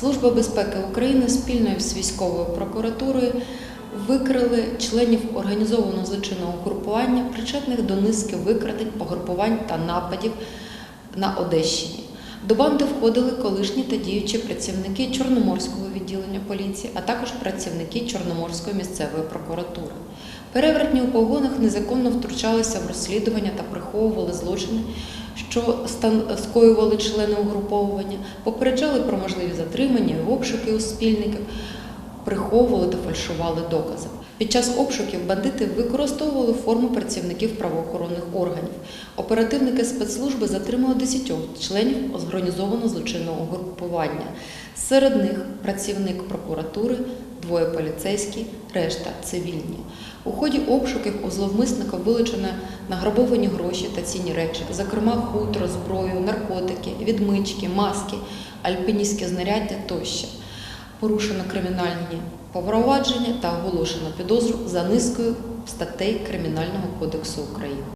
Служба безпеки України спільно з військовою прокуратурою викрили членів організованого злочинного групування, причетних до низки викрадень, погрупувань та нападів на Одещині. До банди входили колишні та діючі працівники Чорноморського відділення поліції, а також працівники Чорноморської місцевої прокуратури. Перевертні у погонах незаконно втручалися в розслідування та приховували злочини, що скоювали члени угруповування, попереджали про можливі затримання і обшуки у спільників, приховували та фальшували докази. Під час обшуків бандити використовували форму працівників правоохоронних органів. Оперативники спецслужби затримали 10 членів організованого злочинного групування. Серед них працівник прокуратури, двоє поліцейські, решта цивільні. У ході обшуків у зловмисника вилучено награбовані гроші та цінні речі, зокрема хутро, зброю, наркотики, відмички, маски, альпіністське знаряддя тощо. Порушено кримінальні провадження та оголошено підозру за низкою статей Кримінального кодексу України.